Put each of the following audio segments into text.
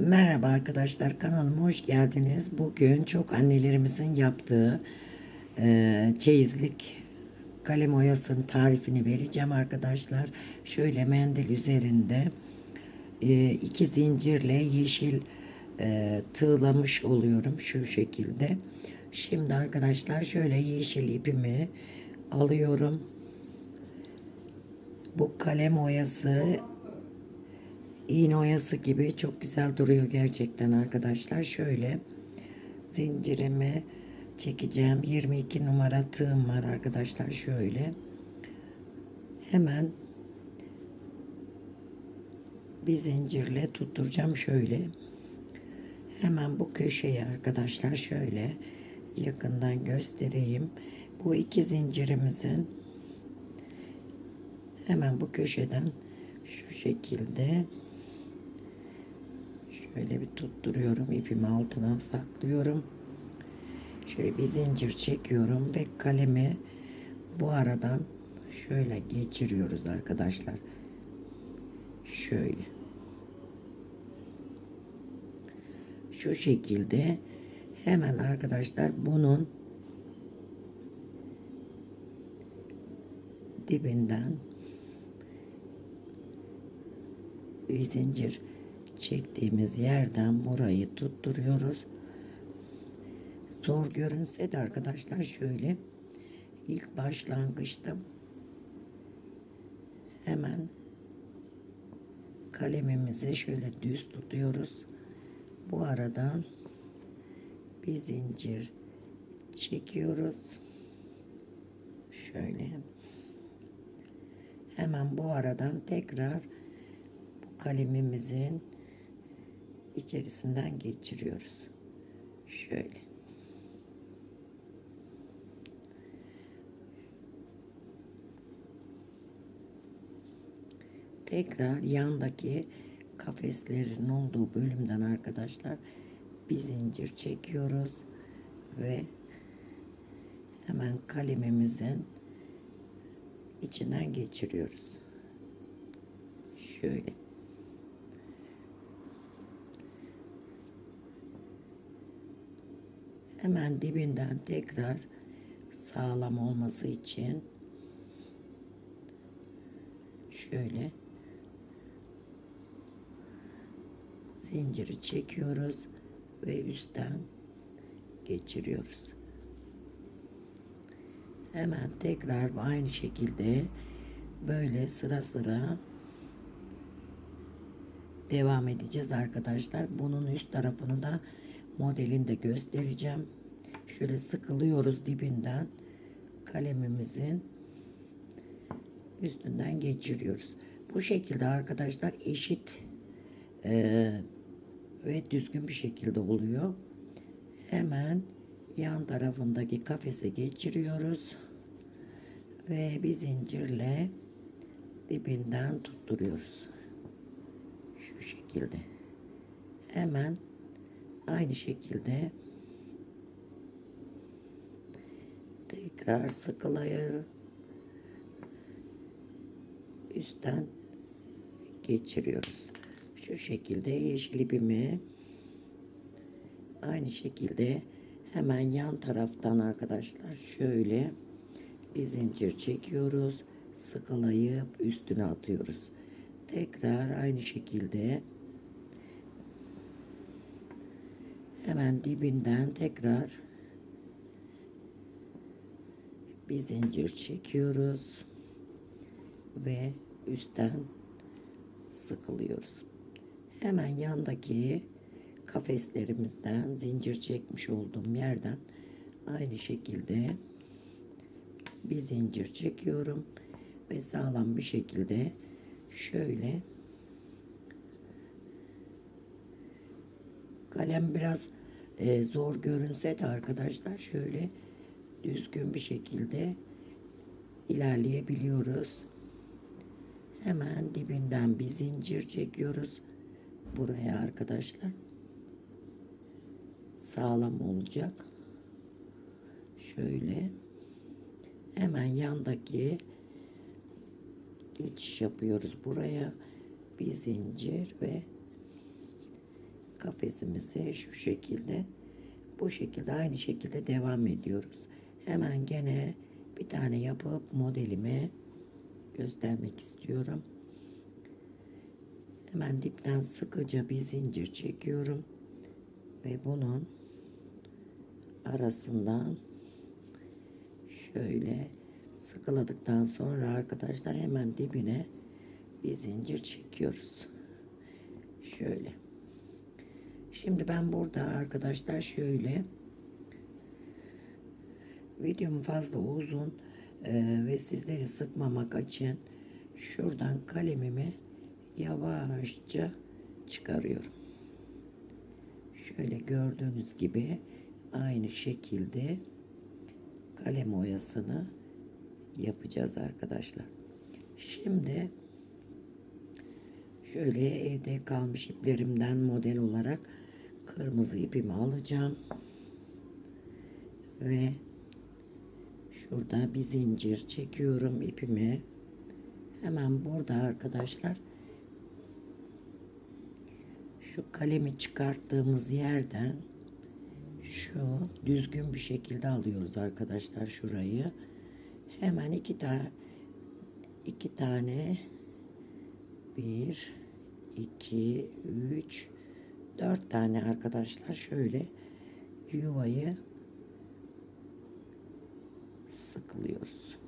Merhaba arkadaşlar kanalıma hoş geldiniz. Bugün çok annelerimizin yaptığı e, çeyizlik kalem oyasının tarifini vereceğim arkadaşlar. Şöyle mendil üzerinde e, iki zincirle yeşil e, tığlamış oluyorum şu şekilde. Şimdi arkadaşlar şöyle yeşil ipimi alıyorum. Bu kalem oyası iğne oyası gibi çok güzel duruyor gerçekten arkadaşlar. Şöyle zincirimi çekeceğim. 22 numara tığım var arkadaşlar şöyle. Hemen bir zincirle tutturacağım şöyle. Hemen bu köşeye arkadaşlar şöyle yakından göstereyim. Bu iki zincirimizin hemen bu köşeden şu şekilde Şöyle bir tutturuyorum. ipimi altına saklıyorum. Şöyle bir zincir çekiyorum ve kalemi bu aradan şöyle geçiriyoruz arkadaşlar. Şöyle. Şu şekilde hemen arkadaşlar bunun dibinden bir zincir çektiğimiz yerden burayı tutturuyoruz. Zor görünse de arkadaşlar şöyle ilk başlangıçta hemen kalemimizi şöyle düz tutuyoruz. Bu aradan bir zincir çekiyoruz. Şöyle. Hemen bu aradan tekrar bu kalemimizin içerisinden geçiriyoruz. Şöyle. Tekrar yandaki kafeslerin olduğu bölümden arkadaşlar bir zincir çekiyoruz ve hemen kalemimizin içinden geçiriyoruz. Şöyle. Hemen dibinden tekrar sağlam olması için şöyle zinciri çekiyoruz ve üstten geçiriyoruz. Hemen tekrar aynı şekilde böyle sıra sıra devam edeceğiz arkadaşlar. Bunun üst tarafını da modelini de göstereceğim. Şöyle sıkılıyoruz dibinden kalemimizin üstünden geçiriyoruz. Bu şekilde arkadaşlar eşit e, ve düzgün bir şekilde oluyor. Hemen yan tarafındaki kafese geçiriyoruz ve bir zincirle dibinden tutturuyoruz. Şu şekilde. Hemen aynı şekilde tekrar sıkılayır üstten geçiriyoruz. Şu şekilde yeşil ipimi aynı şekilde hemen yan taraftan arkadaşlar şöyle bir zincir çekiyoruz. Sıkılayıp üstüne atıyoruz. Tekrar aynı şekilde hemen dibinden tekrar bir zincir çekiyoruz ve üstten sıkılıyoruz. Hemen yandaki kafeslerimizden zincir çekmiş olduğum yerden aynı şekilde bir zincir çekiyorum ve sağlam bir şekilde şöyle kalem biraz e, zor görünse de arkadaşlar şöyle düzgün bir şekilde ilerleyebiliyoruz. Hemen dibinden bir zincir çekiyoruz. Buraya arkadaşlar. Sağlam olacak. Şöyle. Hemen yandaki geçiş yapıyoruz buraya. Bir zincir ve kafesimizi şu şekilde bu şekilde aynı şekilde devam ediyoruz. Hemen gene bir tane yapıp modelimi göstermek istiyorum. Hemen dipten sıkıca bir zincir çekiyorum ve bunun arasından şöyle sıkıladıktan sonra arkadaşlar hemen dibine bir zincir çekiyoruz. Şöyle. Şimdi ben burada arkadaşlar şöyle videom fazla uzun e, ve sizleri sıkmamak için şuradan kalemimi yavaşça çıkarıyorum. Şöyle gördüğünüz gibi aynı şekilde kalem oyasını yapacağız arkadaşlar. Şimdi şöyle evde kalmış iplerimden model olarak kırmızı ipimi alacağım. Ve şurada bir zincir çekiyorum ipimi. Hemen burada arkadaşlar şu kalemi çıkarttığımız yerden şu düzgün bir şekilde alıyoruz arkadaşlar şurayı. Hemen iki tane iki tane bir iki üç dört tane arkadaşlar şöyle yuvayı sıkılıyoruz.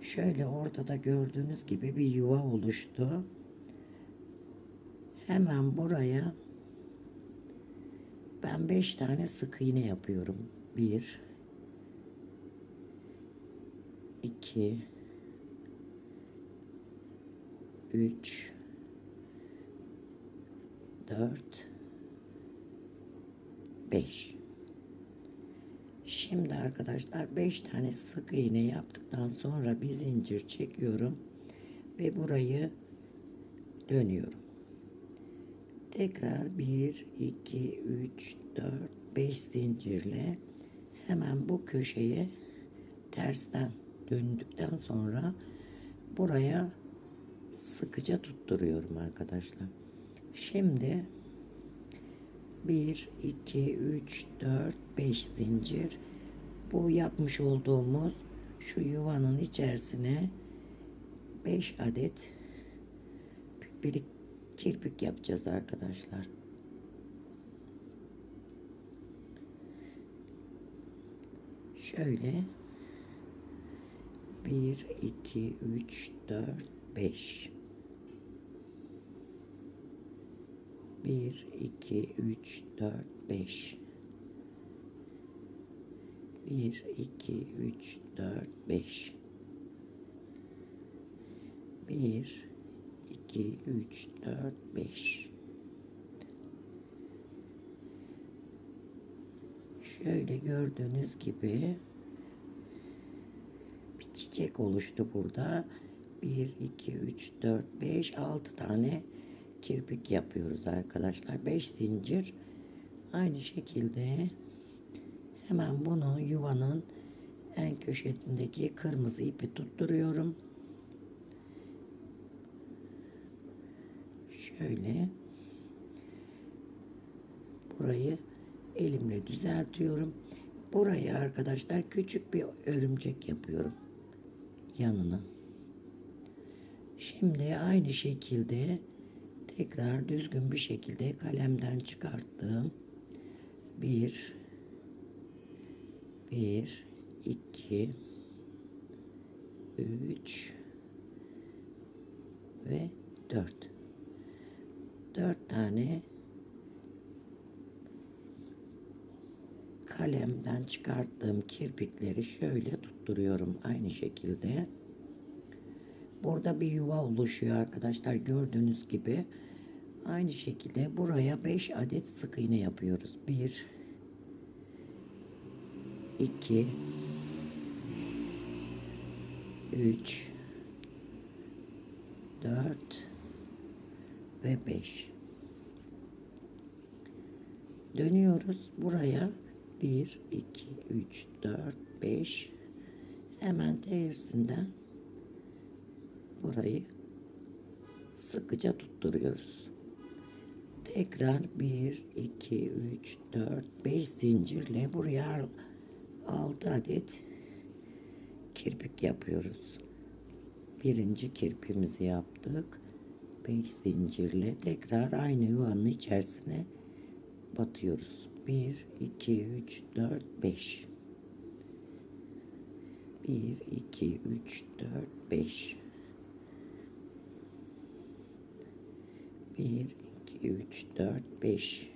Şöyle ortada gördüğünüz gibi bir yuva oluştu. Hemen buraya ben beş tane sık iğne yapıyorum. Bir, iki, üç, dört, beş. Şimdi arkadaşlar beş tane sık iğne yaptıktan sonra bir zincir çekiyorum ve burayı dönüyorum. Tekrar 1, 2, 3, 4, 5 zincirle hemen bu köşeye tersten döndükten sonra buraya sıkıca tutturuyorum arkadaşlar. Şimdi 1, 2, 3, 4, 5 zincir. Bu yapmış olduğumuz şu yuvanın içerisine 5 adet birlik kirpik yapacağız arkadaşlar. Şöyle. 1 2 3 4 5 1 2 3 4 5 1 2 3 4 5 1 2, 3, 4, 5. Şöyle gördüğünüz gibi bir çiçek oluştu burada. 1, 2, 3, 4, 5, 6 tane kirpik yapıyoruz arkadaşlar. 5 zincir. Aynı şekilde hemen bunu yuvanın en köşesindeki kırmızı ipi tutturuyorum. şöyle burayı elimle düzeltiyorum. Buraya arkadaşlar küçük bir örümcek yapıyorum yanına. Şimdi aynı şekilde tekrar düzgün bir şekilde kalemden çıkarttığım bir bir iki üç ve dört dört tane kalemden çıkarttığım kirpikleri şöyle tutturuyorum aynı şekilde. Burada bir yuva oluşuyor arkadaşlar gördüğünüz gibi. Aynı şekilde buraya 5 adet sık iğne yapıyoruz. 1 2 3 4 ve 5. Dönüyoruz buraya 1 2 3 4 5 hemen tersinden burayı sıkıca tutturuyoruz. Tekrar 1, 2, 3, 4, 5 zincirle buraya 6 adet kirpik yapıyoruz. Birinci kirpimizi yaptık. 5 zincirle tekrar aynı yuvanın içerisine batıyoruz. 1, 2, 3, 4, 5. 1, 2, 3, 4, 5. 1, 2, 3, 4, 5.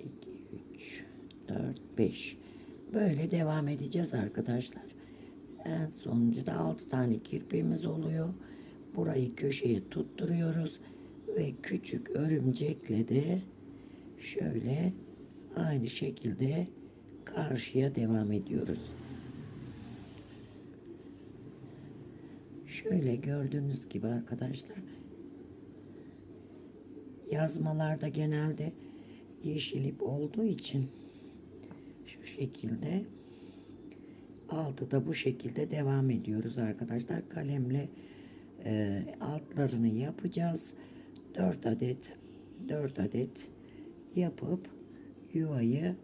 2, 3, 4, 5. Böyle devam edeceğiz arkadaşlar. En sonuncu da 6 tane kirpiğimiz oluyor. Burayı köşeye tutturuyoruz. Ve küçük örümcekle de şöyle aynı şekilde karşıya devam ediyoruz. Şöyle gördüğünüz gibi arkadaşlar yazmalarda genelde yeşil ip olduğu için şu şekilde altı da bu şekilde devam ediyoruz arkadaşlar. Kalemle e, altlarını yapacağız. 4 adet 4 adet yapıp yuvayı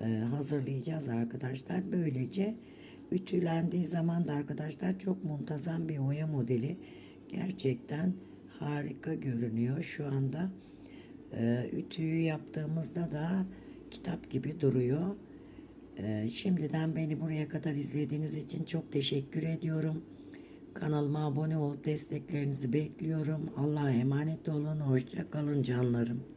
e, hazırlayacağız arkadaşlar. Böylece ütülendiği zaman da arkadaşlar çok muntazam bir oya modeli. Gerçekten harika görünüyor şu anda. E, ütüyü yaptığımızda da kitap gibi duruyor. E, şimdiden beni buraya kadar izlediğiniz için çok teşekkür ediyorum. Kanalıma abone olup desteklerinizi bekliyorum. Allah'a emanet olun. Hoşça kalın canlarım.